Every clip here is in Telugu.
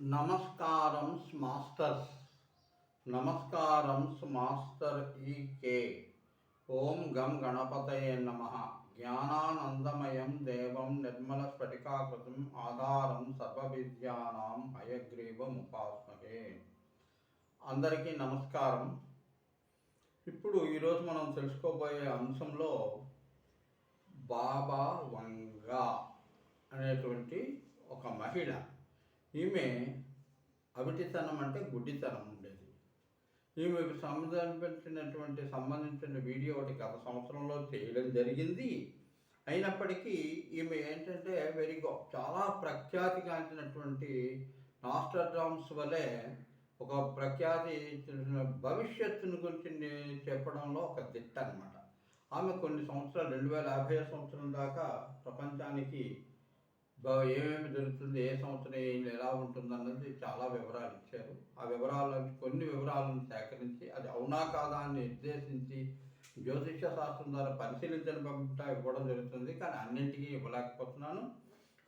నమస్కారం మాస్టర్స్. నమస్కారం మాస్టర్ ఈకే ఓం గం గణపతయే నమ. జ్ఞానానందమయం దేవం నిర్మల స్ఫటికాకృతం ఆధారం సర్వవిద్యానాం హయగ్రీవం ఉపాస్మహే అందరికీ నమస్కారం. ఇప్పుడు ఈరోజు మనం తెలుసుకోబోయే అంశంలో బాబా వంగ అనేటువంటి ఒక మహిళ. ఈమె అవిటితనం అంటే గుడ్డితనం ఉండేది. ఈమె సంబంధించినటువంటి సంబంధించిన వీడియో ఒకటి గత సంవత్సరంలో చేయడం జరిగింది. అయినప్పటికీ ఈమె ఏంటంటే వెరీ గో చాలా ప్రఖ్యాతిగాంచినటువంటి నాస్టర్డామ్స్ వలె ఒక ప్రఖ్యాతి భవిష్యత్తును గురించి చెప్పడంలో ఒక దిట్ట అనమాట ఆమె కొన్ని సంవత్సరాలు రెండు వేల యాభై సంవత్సరం దాకా ప్రపంచానికి ఏమేమి జరుగుతుంది ఏ సంవత్సరం ఏం ఎలా ఉంటుంది అన్నది చాలా వివరాలు ఇచ్చారు. ఆ వివరాలను కొన్ని వివరాలను సేకరించి అది అవునా కాదా అని నిర్దేశించి జ్యోతిష శాస్త్రం ద్వారా పరిశీలించని పంపిట ఇవ్వడం జరుగుతుంది. కానీ అన్నింటికీ ఇవ్వలేకపోతున్నాను.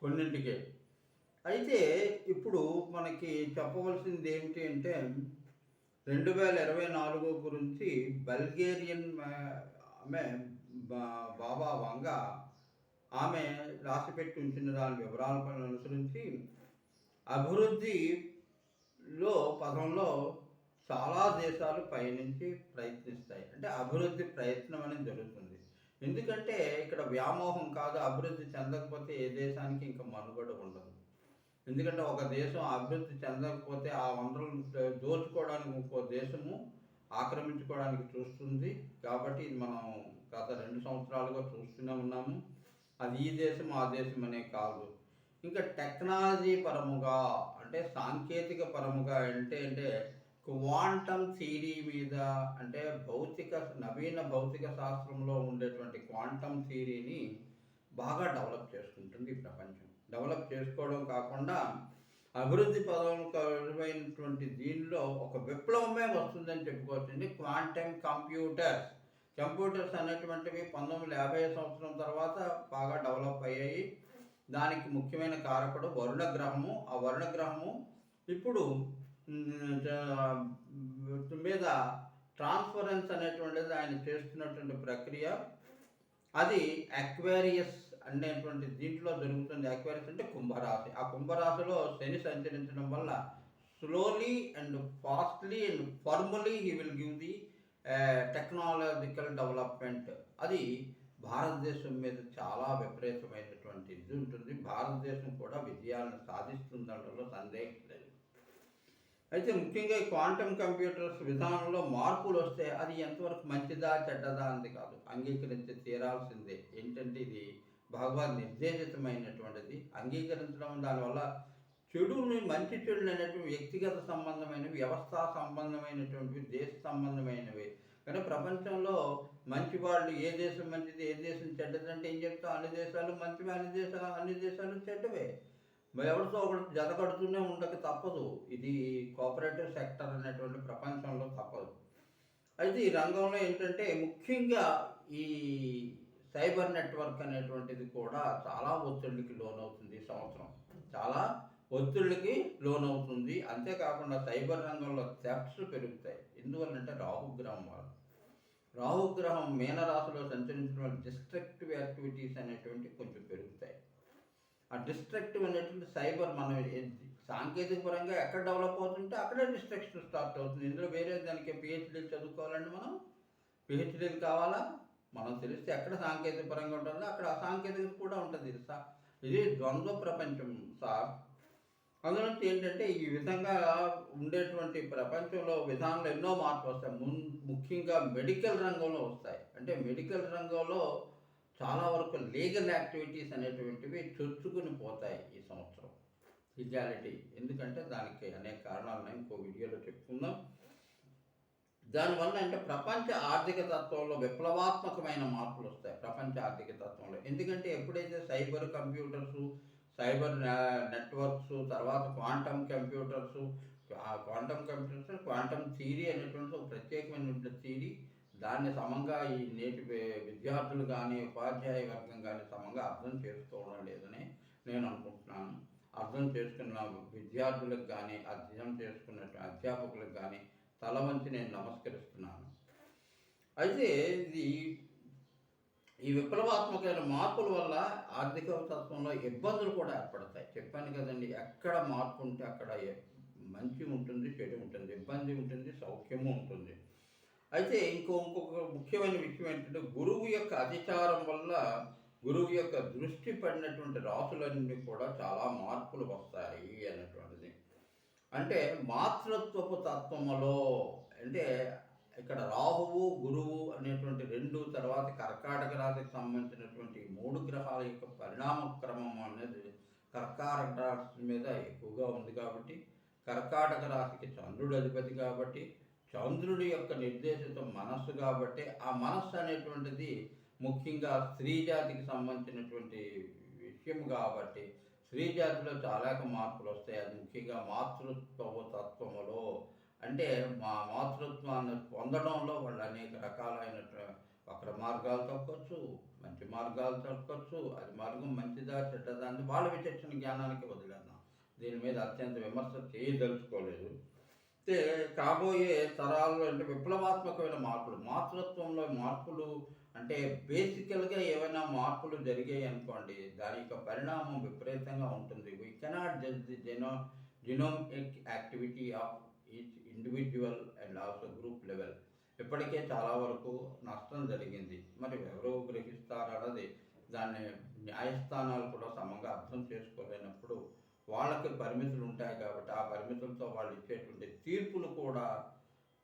కొన్నింటికే. అయితే ఇప్పుడు మనకి చెప్పవలసింది ఏమిటి అంటే రెండు వేల ఇరవై నాలుగు గురించి బల్గేరియన్ ఆమె బా- బాబా వంగ ఆమె రాసిపెట్టి ఉంచిన దాని వివరాలను అనుసరించి అభివృద్ధిలో పదంలో చాలా దేశాలు పయనించి ప్రయత్నిస్తాయి. అంటే అభివృద్ధి ప్రయత్నం అనేది జరుగుతుంది. ఎందుకంటే ఇక్కడ వ్యామోహం కాదు అభివృద్ధి చెందకపోతే ఏ దేశానికి ఇంకా మనుగడ ఉండదు. ఎందుకంటే ఒక దేశం అభివృద్ధి చెందకపోతే ఆ వనరులను దోచుకోవడానికి ఇంకో దేశము ఆక్రమించుకోవడానికి చూస్తుంది. కాబట్టి ఇది మనం గత రెండు సంవత్సరాలుగా చూస్తూనే ఉన్నాము. అది ఈ దేశం ఆ దేశం అనే కాదు. ఇంకా టెక్నాలజీ పరముగా అంటే సాంకేతిక పరముగా అంటే అంటే క్వాంటమ్ థీరీ మీద అంటే భౌతిక నవీన భౌతిక శాస్త్రంలో ఉండేటువంటి క్వాంటమ్ థీరీని బాగా డెవలప్ చేసుకుంటుంది ఈ ప్రపంచం. డెవలప్ చేసుకోవడం కాకుండా అభివృద్ధి పదమైనటువంటి దీనిలో ఒక విప్లవమే వస్తుందని చెప్పుకోవచ్చండి క్వాంటమ్ కంప్యూటర్స్. కంప్యూటర్స్ అనేటువంటివి పంతొమ్మిది యాభై సంవత్సరం తర్వాత బాగా డెవలప్ అయ్యాయి. దానికి ముఖ్యమైన కారకుడు వరుణ గ్రహము. ఆ వరుణ గ్రహము ఇప్పుడు మీద ట్రాన్స్ఫరెన్స్ అనేటువంటిది ఆయన చేస్తున్నటువంటి ప్రక్రియ. అది అక్వేరియస్ అనేటువంటి దీంట్లో జరుగుతుంది. అక్వేరియస్ అంటే కుంభరాశి. ఆ కుంభరాశిలో శని సంచరించడం వల్ల slowly and fastly and formally he will give the technological development అది భారతదేశం మీద చాలా విపరీతమైనటువంటి ఇది ఉంటుంది. భారతదేశం కూడా విజయాలను సాధిస్తుందంటలో సందేహం లేదు. అయితే ముఖ్యంగా ఈ క్వాంటమ్ కంప్యూటర్స్ విధానంలో మార్పులు వస్తే అది ఎంతవరకు మంచిదా చెడ్డదా అంది కాదు. అంగీకరించి తీరాల్సిందే. ఏంటంటే ఇది భగవాన్ నిర్దేశితమైనటువంటిది. అంగీకరించడం దానివల్ల చెడుని మంచి చెడు అనేటువంటి వ్యక్తిగత సంబంధమైనవి వ్యవస్థా సంబంధమైనటువంటివి దేశ సంబంధమైనవి. కానీ ప్రపంచంలో మంచి వాళ్ళు ఏ దేశం మంచిది ఏ దేశం చెడ్డది అంటే ఏం చెప్తాం? అన్ని దేశాలు మంచివి అన్ని దేశాలు అన్ని దేశాలు చెడ్డవే. ఎవరితో ఒకటి జత కడుతూనే ఉండక తప్పదు. ఇది కోఆపరేటివ్ సెక్టర్ అనేటువంటి ప్రపంచంలో తప్పదు. అయితే ఈ రంగంలో ఏంటంటే ముఖ్యంగా ఈ సైబర్ నెట్వర్క్ అనేటువంటిది కూడా చాలా ఒత్తిడికి లోనవుతుంది ఈ సంవత్సరం. చాలా ఒత్తిళ్ళకి లోనవుతుంది. అంతేకాకుండా సైబర్ రంగంలో థెఫ్ట్స్ పెరుగుతాయి. ఎందువల్లంటే రాహుగ్రహం వాళ్ళు రాహుగ్రహం మీనరాశిలో సంచరించడం వల్ల డిస్ట్రక్టివ్ యాక్టివిటీస్ అనేటువంటి కొంచెం పెరుగుతాయి. ఆ డిస్ట్రక్టివ్ అనేటువంటి సైబర్ మనం ఏ- సాంకేతిక పరంగా ఎక్కడ డెవలప్ అవుతుంటే అక్కడే డిస్ట్రక్షన్ స్టార్ట్ అవుతుంది. ఇందులో వేరే దానికి పిహెచ్డీలు చదువుకోవాలండి మనం పిహెచ్డీలు కావాలా? మనం తెలిస్తే ఎక్కడ సాంకేతిక పరంగా ఉంటుందో అక్కడ అసాంకేతికత కూడా ఉంటుంది. ఇది ఇది ద్వంద్వ ప్రపంచం సార్. అందులోంచి ఏంటంటే ఈ విధంగా ఉండేటువంటి ప్రపంచంలో విధానంలో ఎన్నో మార్పులు వస్తాయి. మున్ ముఖ్యంగా మెడికల్ రంగంలో వస్తాయి. అంటే మెడికల్ రంగంలో చాలా వరకు లీగల్ యాక్టివిటీస్ అనేటువంటివి చొచ్చుకుని పోతాయి ఈ సంవత్సరం. లీగాలిటీ. ఎందుకంటే దానికి అనేక కారణాలు ఉన్నాయి. ఇంకో వీడియోలో చెప్పుకుందాం. దానివల్ల అంటే ప్రపంచ ఆర్థిక తత్వంలో విప్లవాత్మకమైన మార్పులు వస్తాయి. ప్రపంచ ఆర్థిక తత్వంలో. ఎందుకంటే ఎప్పుడైతే సైబర్ కంప్యూటర్స్ సైబర్ నెట్వర్క్స్ తర్వాత quantum computers quantum computers quantum theory అనేటువంటి ఒక ప్రత్యేకమైనటువంటి థియరీ. దాన్ని సమంగా ఈ నేటి విద్యార్థులు కానీ ఉపాధ్యాయ వర్గం కానీ సమంగా అర్థం చేసుకోవడం లేదని నేను అనుకుంటున్నాను. అర్థం చేసుకున్న విద్యార్థులకు కానీ అధ్యయనం చేసుకున్న అధ్యాపకులకు కానీ తల వంచి నేను నమస్కరిస్తున్నాను. అయితే ఇది ఈ విప్లవాత్మకమైన మార్పుల వల్ల ఆర్థిక తత్వంలో ఇబ్బందులు కూడా ఏర్పడతాయి. చెప్పాను కదండి ఎక్కడ మార్పు ఉంటే అక్కడ మంచి ఉంటుంది చెడు ఉంటుంది ఇబ్బంది ఉంటుంది సౌఖ్యము ఉంటుంది. అయితే ఇంకో ఇంకొక ముఖ్యమైన విషయం ఏంటంటే గురువు యొక్క అధిచారం వల్ల గురువు యొక్క దృష్టి పడినటువంటి రాసులన్నీ కూడా చాలా మార్పులు వస్తాయి అన్నటువంటిది. అంటే మాతృత్వపు తత్వములో అంటే ఇక్కడ రాహువు గురువు అనేటువంటి రెండు తర్వాత కర్కాటక రాశికి సంబంధించినటువంటి మూడు గ్రహాల యొక్క పరిణామ క్రమం అనేది కర్కాటక రాశి మీద ఎక్కువగా ఉంది కాబట్టి కర్కాటక రాశికి చంద్రుడు అధిపతి కాబట్టి చంద్రుడి యొక్క నిర్దేశిత మనస్సు కాబట్టి ఆ మనస్సు అనేటువంటిది ముఖ్యంగా స్త్రీ జాతికి సంబంధించినటువంటి విషయం కాబట్టి స్త్రీ జాతిలో చాలా మార్పులు వస్తాయి. అది ముఖ్యంగా మాతృత్వ తత్వములో అంటే మా మాతృత్వాన్ని పొందడంలో వాళ్ళు అనేక రకాలైన వక్ర మార్గాలు తొక్కవచ్చు మంచి మార్గాలు తొక్కవచ్చు అది మార్గం మంచిదా చెడ్డదా అని వాళ్ళ విచక్షణ జ్ఞానానికి వదిలేద్దాం. దీని మీద అత్యంత విమర్శ చేయదలుచుకోలేదు. అయితే కాబోయే తరాల్లో అంటే విప్లవాత్మకమైన మార్పులు మాతృత్వంలో మార్పులు అంటే బేసికల్గా ఏమైనా మార్పులు జరిగాయి అనుకోండి దాని యొక్క పరిణామం విపరీతంగా ఉంటుంది. We cannot judge the geno genomic activity of each individual and also group level ఇప్పటికే చాలా వరకు నష్టం జరిగింది. మరి ఎవరు గ్రహిస్తారన్నది దాన్ని న్యాయస్థానాలు కూడా సమంగా అర్థం చేసుకోలేనప్పుడు వాళ్ళకి పరిమితులు ఉంటాయి కాబట్టి ఆ పరిమితులతో వాళ్ళు ఇచ్చేటువంటి తీర్పులు కూడా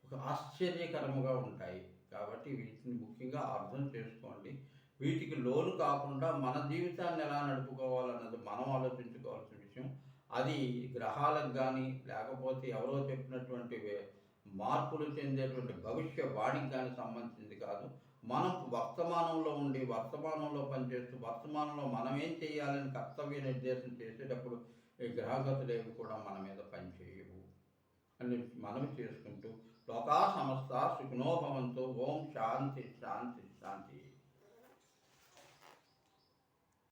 ఒక ఆశ్చర్యకరముగా ఉంటాయి. కాబట్టి వీటిని ముఖ్యంగా అర్థం చేసుకోండి. వీటికి లోను కాకుండా మన జీవితాన్ని ఎలా నడుపుకోవాలన్నది మనం ఆలోచించుకోవాల్సిన విషయం. అది గ్రహాలకు కానీ లేకపోతే ఎవరో చెప్పినటువంటి మార్పులు చెందేటువంటి భవిష్య వాణికి కానీ సంబంధించింది కాదు. మనం వర్తమానంలో ఉండి వర్తమానంలో పనిచేస్తూ వర్తమానంలో మనం ఏం చేయాలని కర్తవ్య నిర్దేశం చేసేటప్పుడు ఈ గ్రహగతులు ఏవి కూడా మన మీద పనిచేయవు. అని మనం చేసుకుంటూ లోకా సంస్థ సుఖనోభవంతో ఓం శాంతి శాంతి శాంతి.